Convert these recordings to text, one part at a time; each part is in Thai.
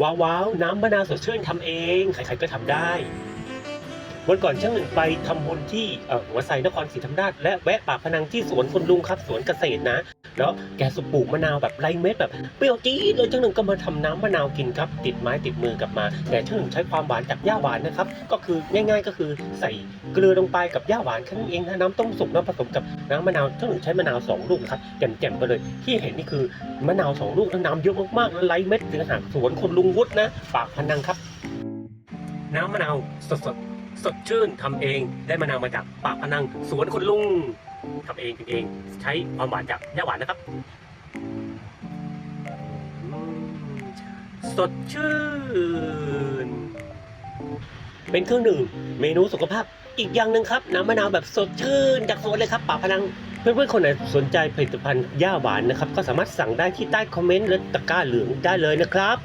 ว้าวว้าวน้ำมะนาวสดชื่นทำเอง ใครๆก็ทำได้วันก่อนช่างหนึ่งไปทำบุญที่หัวไซนครศรีธรรมราชและแวะปากพนังที่สวนคุณลุงครับสวนเกษตรนะ แล้วแกสุปลูกมะนาวแบบไรเม็ดแบบเปรี้ยวจี๊ดเลยช่างหนึ่งก็มาทำน้ำมะนาวกินครับติดไม้ติดมือกลับมา แต่ช่างหนึ่งใช้ความหวานจากหญ้าหวานนะครับก็คือง่าย ๆ ก็คือใส่เกลือลงไปกับหญ้าหวานแค่นั้นเองนะน้ำต้มสุกน้ำผสมกับน้ำมะนาวช่างหนึ่งใช้มะนาวสองลูกครับแจ่มๆไปเลยที่เห็นนี่คือมะนาวสองลูกแล้วน้ำเยอะมากๆแล้วไรเม็ดถึงหากสวนคุณลุงวุฒินะปากพนังครับ น้ำมะนาวสดสดๆ สดชื่นทำเองได้มะนาวมาจากปากพนังสวนคุณลุงทำเองกินเอง ใช้ความหวานจากย่าหวานนะครับ สดชื่น เป็นเครื่องดื่มเมนูสุขภาพอีกอย่างหนึ่งครับน้ำมะนาวแบบสดชื่นจากสวนเลยครับปากพนังเพื่อนๆคนไหนสนใจผลิตภัณฑ์ย่าหวานนะครับ ก็สามารถสั่งได้ที่ใต้คอมเมนต์และตะกร้าเหลืองได้เลยนะครับ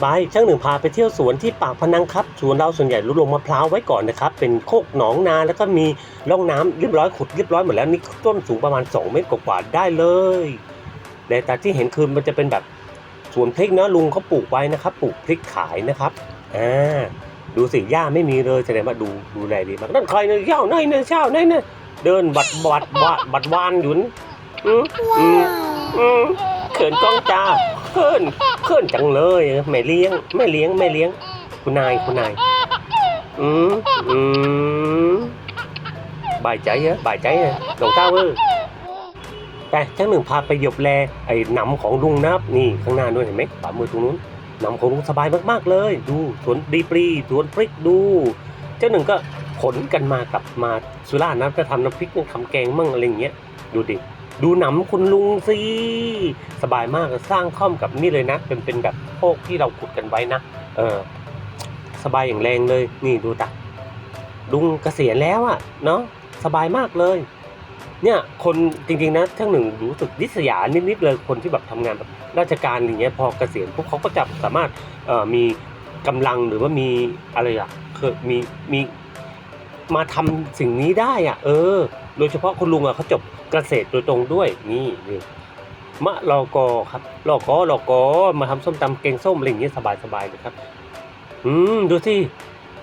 ไปช่างหนึ่งพาไปเที่ยวสวนที่ปากพนังครับสวนเราส่วนใหญ่รุดลงมะพร้าวไว้ก่อนนะครับ เป็นโคกหนองนาแล้วก็มีร่องน้ำเรียบร้อยขุดเรียบร้อยหมดแล้วนี่ต้นสูงประมาณ 2 เมตรกว่าๆได้เลยแต่แต่ที่เห็นคือมันจะเป็นแบบสวนพริกนะลุงเขาปลูกไว้นะครับ ปลูกพริกขายนะครับอ่าดูสิหญ้าไม่มีเลยแสดงว่าดูดูแลดีมากนั่นใครเนี่ยเจ้าไหนเนี่ยเจ้าไหนเนี่ยเดินบัดบัดบัดบัดวานอยู่นอืมอืมอืมเขินกล้องจ้า เขินเขินจังเลยไม่เลี้ยงไม่เลี้ยงไม่เลี้ยง คุณนายคุณนายอืมอืมบายใจเหรอบายใจเหรอหลวงเต้าเออแต่ช่างหนึ่งพาไปหยบแลไอ้หนำของลุงนับนี่ข้างหน้าด้วยเห็นไหมฝ่ามือตรงนู้นหนำของลุงสบายมากๆเลย ดูสวนดีปรีสวนพริกดู เจ้าหนึ่งก็ขนกันมากลับมาสุราษฎร์นะจะทำน้ำพริกทำแกงมั่งอะไรอย่างเงี้ยดูดิ ดูหนำคุณลุงสิสบายมากสร้างข้อมกับนี่เลยนะเป็นเป็นแบบโพกที่เราขุดกันไว้นะเออ สบายอย่างแรงเลย นี่ดูตักลุงเกษียณแล้วอะ่ะเนาะสบายมากเลย เนี่ยคนจริงๆนะทั้งหนึ่งรู้สึกดิษยานิดๆเลยคนที่แบบทำงานแบบราชการอย่างเงี้ยพอเกษียณพวกเขาก็จะสามารถเอ่อมีกำลังหรือว่ามีอะไรอะคือมีมีมาทำสิ่งนี้ได้อะ เออ โดยเฉพาะคุณลุงอะเขาจบเกษตรโดยตรงด้วยนี่นี่มะลอกอครับลอกอลอกอมาทำส้มตำแกงส้มอะไรอย่างเงี้ยสบายๆเลยครับ อืมดูสิ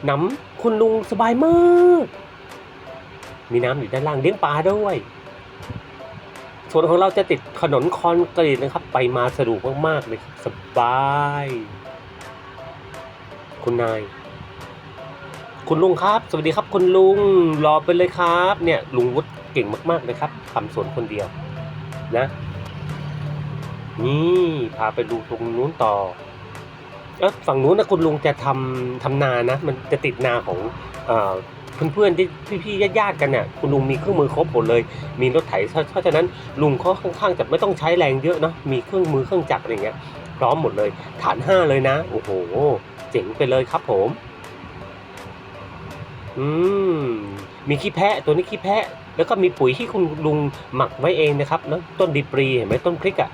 น้ำคุณลุงสบายมาก มีน้ำอยู่ด้านล่างเลี้ยงปลาด้วยส่วนของเราจะติดถนนคอนกรีตนะครับ ไปมาสะดวกมากๆเลยครับสบาย คุณนาย คุณลุงครับ สวัสดีครับคุณลุงรอไปเลยครับ เนี่ยลุงวุฒิ เก่งมากๆเลยครับทำสวนคนเดียวนะ นี่พาไปดูตรงนู้นต่อเออฝั่งนู้นนะคุณลุงจะทำทำนานะ มันจะติดนาของเอ่อเพื่อนๆที่พี่ๆญาติๆกันเนี่ยคุณลุงมีเครื่องมือครบหมดเลย มีรถไถเพราะเพราะฉะนั้นลุงเขาค่อนข้างจะไม่ต้องใช้แรงเยอะเนาะมีเครื่องมือเครื่องจักรอะไรเงี้ยพร้อมหมดเลย ฐานห้าเลยนะ โอ้โห เจ๋งไปเลยครับผม อืม มีขี้แพะตัวนี้ขี้แพะ แล้วก็มีปุ๋ยที่คุณลุงหมักไว้เองนะครับเนอะต้นดีปรีเห็นไหมต้นพริกอะ่ะ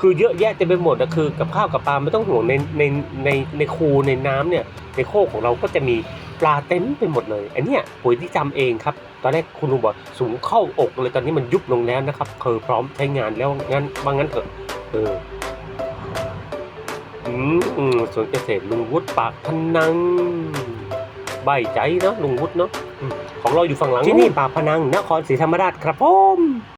คือเยอะแยะเต็มไปหมดอะคือกับข้าวกับปลาไม่ต้องห่วงในในในในคูในน้ำเนี่ยในโคกของเราก็จะมีปลาเต็มไปหมดเลยอันเนี้ยปุ๋ยที่จำเองครับตอนแรกคุณลุงบอกสูงเข้าอกเลยตอนนี้มันยุบลงแล้วนะครับเคือพร้อมใช้งานแล้วงั้นว่างงั้นเถอะเอออืมอืมสวนเกษตรลุงวุฒิปากพนังใบใจเนาะลุงวุฒิเนาะ ของเราอยู่ฝั่งหลังที่นี่ปากพนังนครศรีธรรมราชครับผม